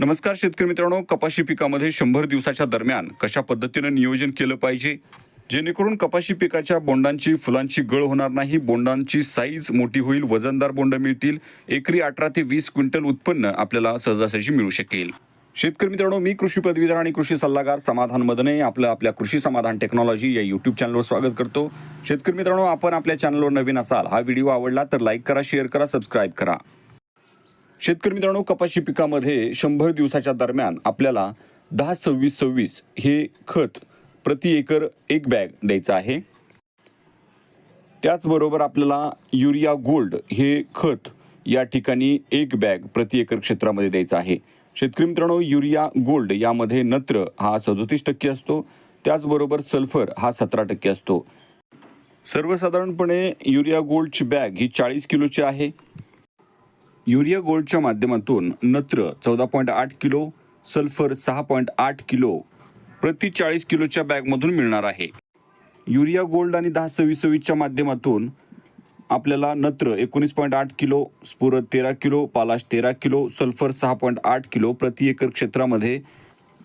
नमस्कार शेतकरी मित्रांनो कपाशी पिकामध्ये शंभर दिवसाच्या दरम्यान कशा पद्धतीनं नियोजन केलं पाहिजे? जेणेकरून कपाशी पिकाच्या बोंडांची फुलांची गळ होणार नाही बोंडांची साईज मोठी होईल वजनदार बोंड मिळतील एकरी अठरा ते वीस क्विंटल उत्पन्न आपल्याला सहजासहजी मिळू शकेल. शेतकरी मित्रांनो मी कृषी पदवीधर आणि कृषी सल्लागार समाधान मदने आपलं आपल्या कृषी समाधान टेक्नॉलॉजी या यूट्यूब चॅनलवर स्वागत करतो. शेतकरी मित्रांनो आपण आपल्या चॅनलवर नवीन असाल हा व्हिडिओ आवडला तर लाईक करा शेअर करा सबस्क्राईब करा. शेतकरी मित्रांनो कपाशी पिकामध्ये शंभर दिवसाच्या दरम्यान आपल्याला दहा सव्वीस सव्वीस हे खत प्रति एकर एक बॅग द्यायचं आहे. त्याचबरोबर आपल्याला युरिया गोल्ड हे खत या ठिकाणी एक बॅग प्रति एकर क्षेत्रामध्ये द्यायचं आहे. शेतकरी मित्रांनो युरिया गोल्ड यामध्ये नत्र हा सदोतीस टक्के असतो. त्याचबरोबर सल्फर हा सतरा टक्के असतो. सर्वसाधारणपणे युरिया गोल्डची बॅग ही चाळीस किलोची आहे. युरिया गोल्डच्या माध्यमातून नत्र चौदा पॉईंट आठ किलो सल्फर सहा पॉईंट आठ किलो प्रति चाळीस किलोच्या बॅगमधून मिळणार आहे. युरिया गोल्ड आणि दहा सव्वीस सव्वीसच्या माध्यमातून आपल्याला नत्र एकोणीस पॉईंट आठ किलो स्फुरद तेरा किलो पालाश तेरा किलो सल्फर सहा पॉईंट आठ किलो प्रति एकर क्षेत्रामध्ये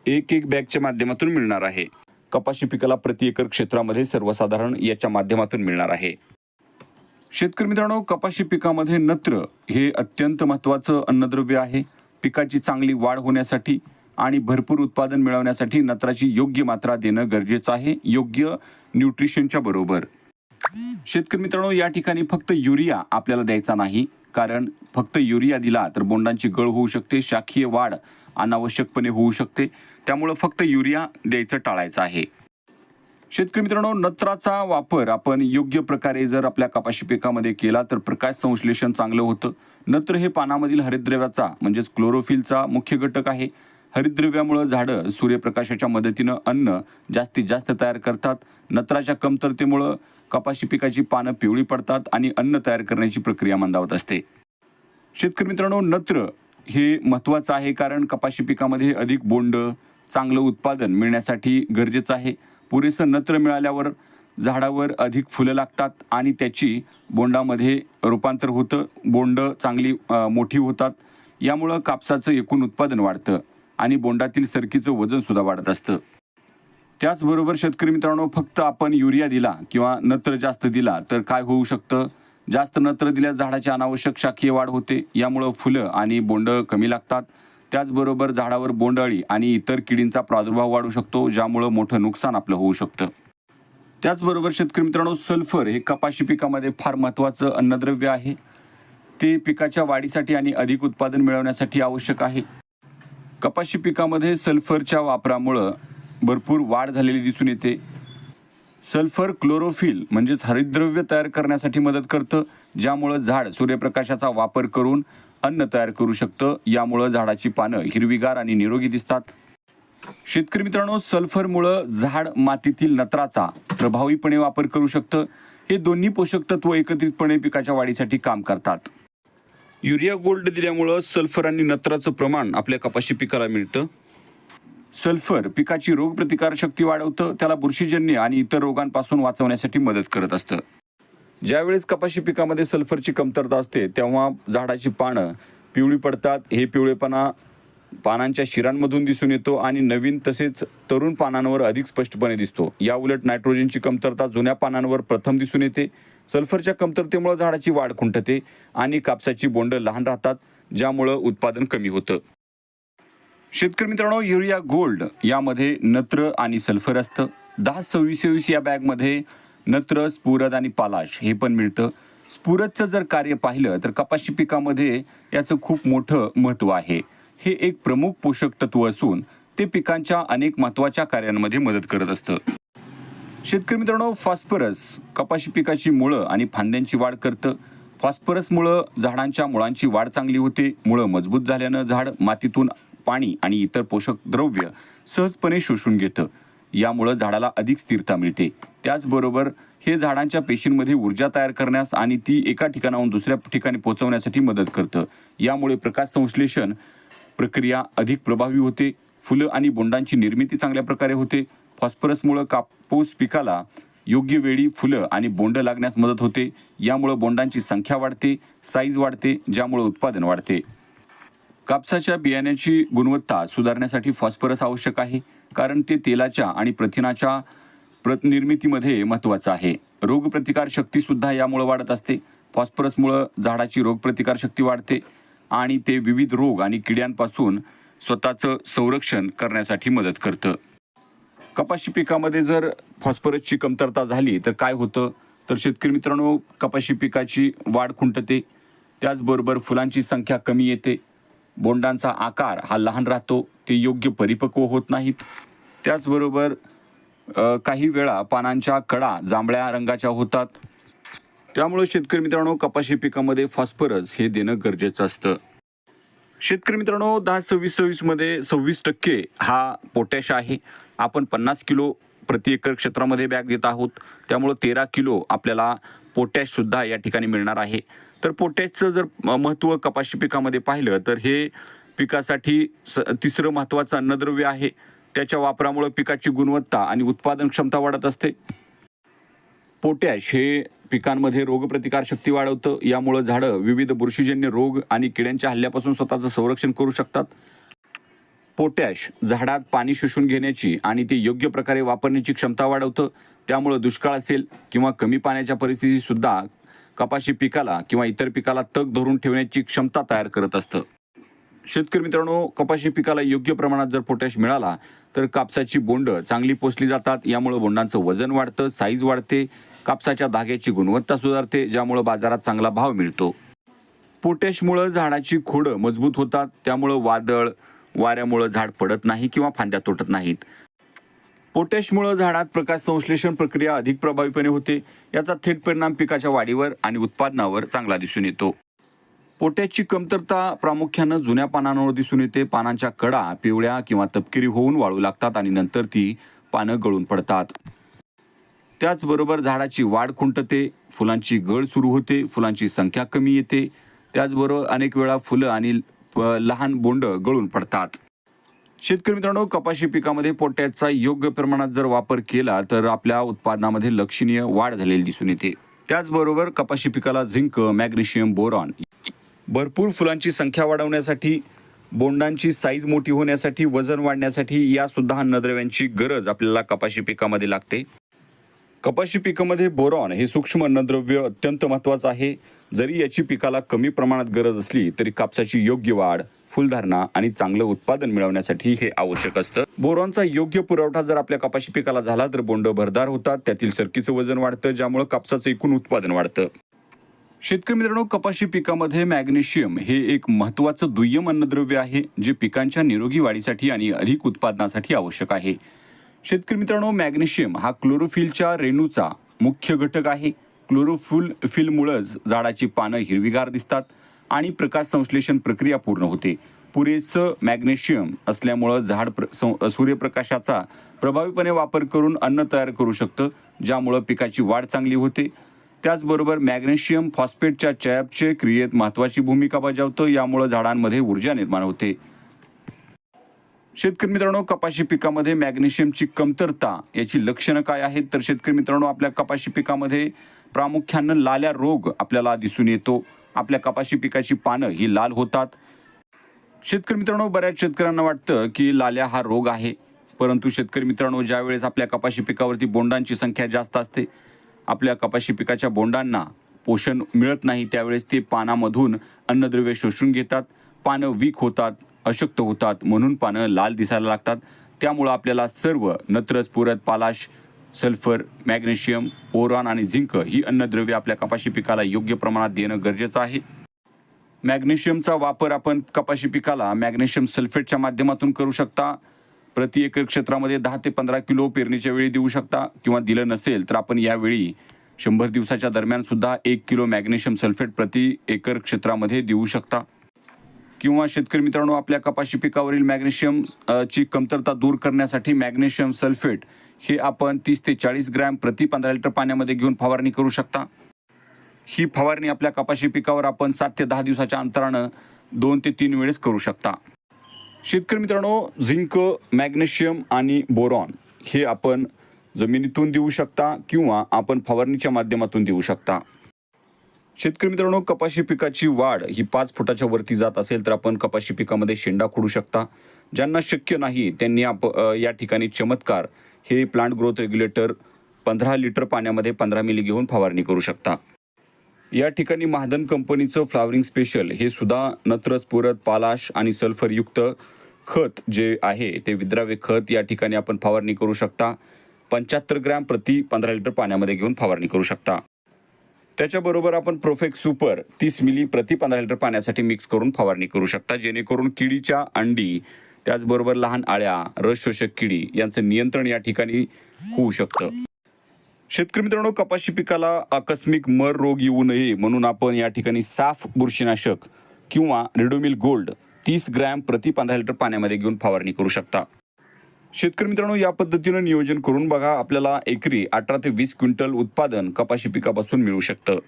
एक एक बॅगच्या माध्यमातून मिळणार आहे. कपाशी पिकाला प्रति एकर क्षेत्रामध्ये सर्वसाधारण याच्या माध्यमातून मिळणार आहे. शेतकरी मित्रांनो कपाशी पिकामध्ये नत्र हे अत्यंत महत्त्वाचं अन्नद्रव्य आहे. पिकाची चांगली वाढ होण्यासाठी आणि भरपूर उत्पादन मिळवण्यासाठी नत्राची योग्य मात्रा देणं गरजेचं आहे. योग्य न्यूट्रिशनच्या बरोबर. शेतकरी मित्रांनो या ठिकाणी फक्त युरिया आपल्याला द्यायचा नाही. कारण फक्त युरिया दिला तर बोंडांची गळ होऊ शकते शाखीय वाढ अनावश्यकपणे होऊ शकते. त्यामुळं फक्त युरिया द्यायचं टाळायचं आहे. शेतकरी मित्रांनो नत्राचा वापर आपण योग्य प्रकारे जर आपल्या कपाशी पिकामध्ये केला तर प्रकाश संश्लेषण चांगलं होतं. नत्र हे पानामधील हरिद्रव्याचा म्हणजेच क्लोरोफिलचा मुख्य घटक आहे. हरिद्रव्यामुळं झाडं सूर्यप्रकाशाच्या मदतीनं अन्न जास्तीत जास्त तयार करतात. नत्राच्या कमतरतेमुळं कपाशी पिकाची पानं पिवळी पडतात आणि अन्न तयार करण्याची प्रक्रिया मंदावत असते. शेतकरी मित्रांनो नत्र हे महत्त्वाचं आहे कारण कपाशी पिकामध्ये अधिक बोंड चांगलं उत्पादन मिळण्यासाठी गरजेचं आहे. पुरेसं नत्र मिळाल्यावर झाडावर अधिक फुलं लागतात आणि त्याची बोंडामध्ये रूपांतर होतं. बोंड चांगली मोठी होतात. यामुळं कापसाचं एकूण उत्पादन वाढतं आणि बोंडातील सरकीचं वजनसुद्धा वाढत असतं. त्याचबरोबर शेतकरी मित्रांनो फक्त आपण युरिया दिला किंवा नत्र जास्त दिला तर काय होऊ शकतं? जास्त नत्र दिल्यास झाडाची अनावश्यक शाखीय वाढ होते. यामुळं फुलं आणि बोंड कमी लागतात. त्याचबरोबर झाडावर बोंडअळी आणि इतर किडींचा प्रादुर्भाव वाढू शकतो ज्यामुळं मोठं नुकसान आपलं होऊ शकतं. त्याचबरोबर शेतकरी मित्रांनो सल्फर हे कपाशी पिकामध्ये फार महत्त्वाचं अन्नद्रव्य आहे. ते पिकाच्या वाढीसाठी आणि अधिक उत्पादन मिळवण्यासाठी आवश्यक आहे. कपाशी पिकामध्ये सल्फरच्या वापरामुळं भरपूर वाढ झालेली दिसून येते. सल्फर क्लोरोफिल म्हणजेच हरितद्रव्य तयार करण्यासाठी मदत करतं ज्यामुळं झाड सूर्यप्रकाशाचा वापर करून अन्न तयार करू शकतं. यामुळं झाडाची पानं हिरवीगार आणि निरोगी दिसतात. शेतकरी मित्रांनो सल्फरमुळं झाड मातीतील नत्राचा प्रभावीपणे वापर करू शकतं. हे दोन्ही पोषक तत्व एकत्रितपणे पिकाच्या वाढीसाठी काम करतात. युरिया गोल्ड दिल्यामुळं सल्फर आणि नत्राचं प्रमाण आपल्या कपाशी पिकाला मिळतं. सल्फर पिकाची रोगप्रतिकार शक्ती वाढवतं. त्याला बुरशीजन्य आणि इतर रोगांपासून वाचवण्यासाठी मदत करत असतं. ज्यावेळेस कपाशी पिकामध्ये सल्फरची कमतरता असते तेव्हा झाडाची पानं पिवळी पडतात. हे पिवळेपणा पानांच्या शिरांमधून दिसून येतो आणि नवीन तसेच तरुण पानांवर अधिक स्पष्टपणे दिसतो. या उलट नायट्रोजनची कमतरता जुन्या पानांवर प्रथम दिसून येते. सल्फरच्या कमतरतेमुळे झाडाची वाढ खुंटते आणि कापसाची बोंड लहान राहतात ज्यामुळं उत्पादन कमी होतं. शेतकरी मित्रांनो युरिया गोल्ड यामध्ये नत्र आणि सल्फर असतं. दहा सव्वीस सव्वीस या बॅगमध्ये नत्र स्फुरद आणि पालाश हे पण मिळतं. स्फुरदचं जर कार्य पाहिलं तर कपाशी पिकामध्ये याचं खूप मोठं महत्त्व आहे. हे एक प्रमुख पोषक तत्व असून ते पिकांच्या अनेक महत्त्वाच्या कार्यांमध्ये मदत करत असतं. शेतकरी मित्रांनो फॉस्फरस कपाशी पिकाची मुळं आणि फांद्यांची वाढ करतं. फॉस्फरसमुळं झाडांच्या मुळांची वाढ चांगली होते. मुळं मजबूत झाल्यानं झाड मातीतून पाणी आणि इतर पोषक द्रव्य सहजपणे शोषून घेतं. यामुळं झाडाला अधिक स्थिरता मिळते. त्याचबरोबर हे झाडांच्या पेशींमध्ये ऊर्जा तयार करण्यास आणि ती एका ठिकाणाहून दुसऱ्या ठिकाणी पोहोचवण्यासाठी मदत करतं. यामुळे प्रकाश संश्लेषण प्रक्रिया अधिक प्रभावी होते. फुलं आणि बोंडांची निर्मिती चांगल्या प्रकारे होते. फॉस्फरसमुळं कापूस पिकाला योग्य वेळी फुलं आणि बोंड लागण्यास मदत होते. यामुळं बोंडांची संख्या वाढते साईज वाढते ज्यामुळं उत्पादन वाढते. कापसाच्या बियाण्याची गुणवत्ता सुधारण्यासाठी फॉस्फरस आवश्यक आहे कारण ते तेलाच्या आणि प्रथिनाच्या प्रत निर्मितीमध्ये महत्त्वाचं आहे. रोगप्रतिकार शक्तीसुद्धा यामुळे वाढत असते. फॉस्फरसमुळं झाडाची रोगप्रतिकार शक्ती वाढते आणि ते विविध रोग आणि किड्यांपासून स्वतःचं संरक्षण करण्यासाठी मदत करतं. कपाशी पिकामध्ये जर फॉस्फरसची कमतरता झाली तर काय होतं? तर शेतकरी मित्रांनो कपाशी पिकाची वाढ खुंटते. त्याचबरोबर फुलांची संख्या कमी येते. बोंडांचा आकार हा लहान राहतो ते योग्य परिपक्व होत नाहीत. त्याचबरोबर काही वेळा पानांच्या कडा जांभळ्या रंगाच्या होतात. त्यामुळे शेतकरी मित्रांनो कपाशी पिकामध्ये फॉस्फरस हे देणं गरजेचं असतं. शेतकरी मित्रांनो दहा सव्वीस सव्वीसमध्ये सव्वीस टक्के हा पोटॅश आहे. आपण पन्नास किलो प्रति एकर क्षेत्रामध्ये बॅग देत आहोत. त्यामुळं तेरा किलो आपल्याला पोटॅशसुद्धा या ठिकाणी मिळणार आहे. तर पोटॅशचं जर म- महत्त्व कपाशी पिकामध्ये पाहिलं तर हे पिकासाठी स तिसरं महत्त्वाचं अन्नद्रव्य आहे. त्याच्या वापरामुळे पिकाची गुणवत्ता आणि उत्पादन क्षमता वाढत असते. पोटॅश हे पिकांमध्ये रोगप्रतिकार शक्ती वाढवतं. यामुळं झाडं विविध बुरशीजन्य रोग आणि किड्यांच्या हल्ल्यापासून स्वतःचं संरक्षण करू शकतात. पोटॅश झाडात पाणी शोषून घेण्याची आणि ते योग्य प्रकारे वापरण्याची क्षमता वाढवतं. त्यामुळं दुष्काळ असेल किंवा कमी पाण्याच्या परिस्थितीत सुद्धा कपाशी पिकाला किंवा इतर पिकाला तग धरून ठेवण्याची क्षमता तयार करत असतं. शेतकरी मित्रांनो कपाशी पिकाला योग्य प्रमाणात जर पोटॅश मिळाला तर कापसाची बोंड चांगली पोचली जातात. यामुळं बोंडांचं वजन वाढतं साईज वाढते कापसाच्या धाग्याची गुणवत्ता सुधारते ज्यामुळं बाजारात चांगला भाव मिळतो. पोटॅशमुळं झाडाची खोडं मजबूत होतात. त्यामुळं वादळ वाऱ्यामुळं झाड पडत नाही किंवा फांद्या तुटत नाहीत. पोटॅशमुळं झाडात प्रकाश संश्लेषण प्रक्रिया अधिक प्रभावीपणे होते. याचा थेट परिणाम पिकाच्या वाढीवर आणि उत्पादनावर चांगला दिसून येतो. पोटॅशची कमतरता प्रामुख्यानं जुन्या पानांवर दिसून येते. पानांच्या कडा पिवळ्या किंवा तपकिरी होऊन वाळू लागतात आणि नंतर ती पानं गळून पडतात. त्याचबरोबर झाडाची वाढ खुंटते फुलांची गळ सुरू होते फुलांची संख्या कमी येते. त्याचबरोबर अनेक वेळा फुलं आणि प- लहान बोंड गळून पडतात. शेतकरी मित्रांनो कपाशी पिकामध्ये पोटॅशचा योग्य प्रमाणात जर वापर केला तर आपल्या उत्पादनामध्ये लक्षणीय वाढ झालेली दिसून येते. त्याचबरोबर कपाशी पिकाला झिंक मॅग्नेशियम बोरॉन भरपूर फुलांची संख्या वाढवण्यासाठी बोंडांची साईज मोठी होण्यासाठी वजन वाढण्यासाठी या सुद्धा अन्नद्रव्यांची गरज आपल्याला कपाशी पिकामध्ये लागते. कपाशी पिकामध्ये बोरॉन हे सूक्ष्म अन्नद्रव्य अत्यंत महत्वाचं आहे. जरी याची पिकाला कमी प्रमाणात गरज असली तरी कापसाची योग्य वाढ फुलधारणा आणि चांगलं उत्पादन मिळवण्यासाठी हे आवश्यक असतं. बोरॉनचा योग्य पुरवठा जर आपल्या कपाशी पिकाला झाला तर बोंड भरदार होतात. त्यातील सरकीचं वजन वाढतं ज्यामुळे कापसाचं एकूण उत्पादन वाढतं. शेतकरी मित्रांनो कपाशी पिकामध्ये मॅग्नेशियम हे एक महत्वाचं दुय्यम अन्नद्रव्य आहे जे पिकांच्या निरोगी वाढीसाठी आणि अधिक उत्पादनासाठी आवश्यक आहे. शेतकरी मित्रांनो मॅग्नेशियम हा क्लोरोफिलच्या रेणूचा मुख्य घटक आहे. क्लोरोफिल फिलमुळंच झाडाची पानं हिरवीगार दिसतात. आणि प्रकाश संश्लेषण प्रक्रिया पूर्ण होते. पुरेसं मॅग्नेशियम असल्यामुळं झाड प्र सूर्यप्रकाशाचा प्रभावीपणे वापर करून अन्न तयार करू शकतं ज्यामुळं पिकाची वाढ चांगली होते. त्याचबरोबर मॅग्नेशियम फॉस्फेटच्या चयापचे क्रियेत महत्त्वाची भूमिका बजावतं यामुळं झाडांमध्ये ऊर्जा निर्माण होते. शेतकरी मित्रांनो कपाशी पिकामध्ये मॅग्नेशियमची कमतरता याची लक्षणं काय आहेत? तर शेतकरी मित्रांनो आपल्या कपाशी पिकामध्ये प्रामुख्यानं लाल्या रोग आपल्याला दिसून येतो. आपल्या कपाशी पिकाची पानं ही लाल होतात. शेतकरी मित्रांनो बऱ्याच शेतकऱ्यांना वाटतं की लाल्या हा रोग आहे. परंतु शेतकरी मित्रांनो ज्यावेळेस आपल्या कपाशी पिकावरती बोंडांची संख्या जास्त असते आपल्या कपाशी पिकाच्या बोंडांना पोषण मिळत नाही त्यावेळेस ते पानामधून अन्नद्रव्य शोषून घेतात पानं वीक होतात अशक्त होतात म्हणून पानं लाल दिसायला लागतात. त्यामुळं आपल्याला सर्व नत्रस पुरत पालाश सल्फर मॅग्नेशियम बोरॉन आणि झिंक ही अन्नद्रव्ये आपल्या कपाशी पिकाला योग्य प्रमाणात देणं गरजेचं आहे. मॅग्नेशियमचा वापर आपण कपाशी पिकाला मॅग्नेशियम सल्फेटच्या माध्यमातून करू शकता. प्रति एकर क्षेत्रामध्ये दहा ते पंधरा किलो पेरणीच्या वेळी देऊ शकता किंवा दिलं नसेल तर आपण यावेळी शंभर दिवसाच्या दरम्यान सुद्धा एक किलो मॅग्नेशियम सल्फेट प्रति एकर क्षेत्रामध्ये देऊ शकता. किंवा शेतकरी मित्रांनो आपल्या कपाशी पिकावरील मॅग्नेशियम ची कमतरता दूर करण्यासाठी मॅग्नेशियम सल्फेट हे आपण तीस ते चाळीस ग्रॅम प्रति पंधरा लिटर पाण्यामध्ये घेऊन फवारणी करू शकता. ही फवारणी आपल्या कपाशी पिकावर आपण सात ते दहा दिवसाच्या अंतरानं दोन ते तीन वेळेस करू शकता. शेतकरी मित्रांनो झिंक मॅग्नेशियम आणि बोरॉन हे आपण जमिनीतून देऊ शकता किंवा आपण फवारणीच्या माध्यमातून देऊ शकता. शेतकरी मित्रांनो कपाशी पिकाची वाढ ही पाच फुटाच्या वरती जात असेल तर आपण कपाशी पिकामध्ये शेंडा खोडू शकता. ज्यांना शक्य नाही त्यांनी आप या ठिकाणी चमत्कार हे प्लांट ग्रोथ रेग्युलेटर पंधरा लिटर पाण्यामध्ये पंधरा मिली घेऊन फवारणी करू शकता. या ठिकाणी महादन कंपनीचं फ्लावरिंग स्पेशल हे सुद्धा नत्रस पुरत पालाश आणि सल्फरयुक्त खत जे आहे ते विद्राव्य खत या ठिकाणी आपण फवारणी करू शकता. पंच्याहत्तर ग्रॅम प्रति पंधरा लिटर पाण्यामध्ये घेऊन फवारणी करू शकता. त्याच्याबरोबर आपण प्रोफेक्स सुपर तीस मिली प्रति पंधरा लिटर पाण्यासाठी मिक्स करून फवारणी करू शकता. जेणेकरून किडीच्या अंडी त्याचबरोबर लहान आळ्या रस शोषक किडी यांचं नियंत्रण या ठिकाणी होऊ शकतं. शेतकरी मित्रांनो कपाशी पिकाला आकस्मिक मर रोग येऊ नये म्हणून आपण या ठिकाणी साफ बुरशीनाशक किंवा रेडोमिल गोल्ड तीस ग्रॅम प्रति पंधरा लिटर पाण्यामध्ये घेऊन फवारणी करू शकता. शेतकरी मित्रांनो या पद्धतीनं नियोजन करून बघा आपल्याला एकरी अठरा ते वीस क्विंटल उत्पादन कपाशी पिकापासून मिळू शकतं.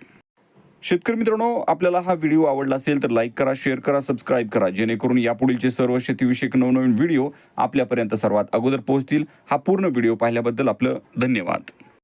शेतकरी मित्रांनो आपल्याला हा व्हिडिओ आवडला असेल तर लाईक करा शेअर करा सबस्क्राईब करा. जेणेकरून यापुढीलचे सर्व शेतीविषयक नवनवीन व्हिडिओ आपल्यापर्यंत सर्वात अगोदर पोहोचतील. हा पूर्ण व्हिडिओ पाहिल्याबद्दल आपलं धन्यवाद.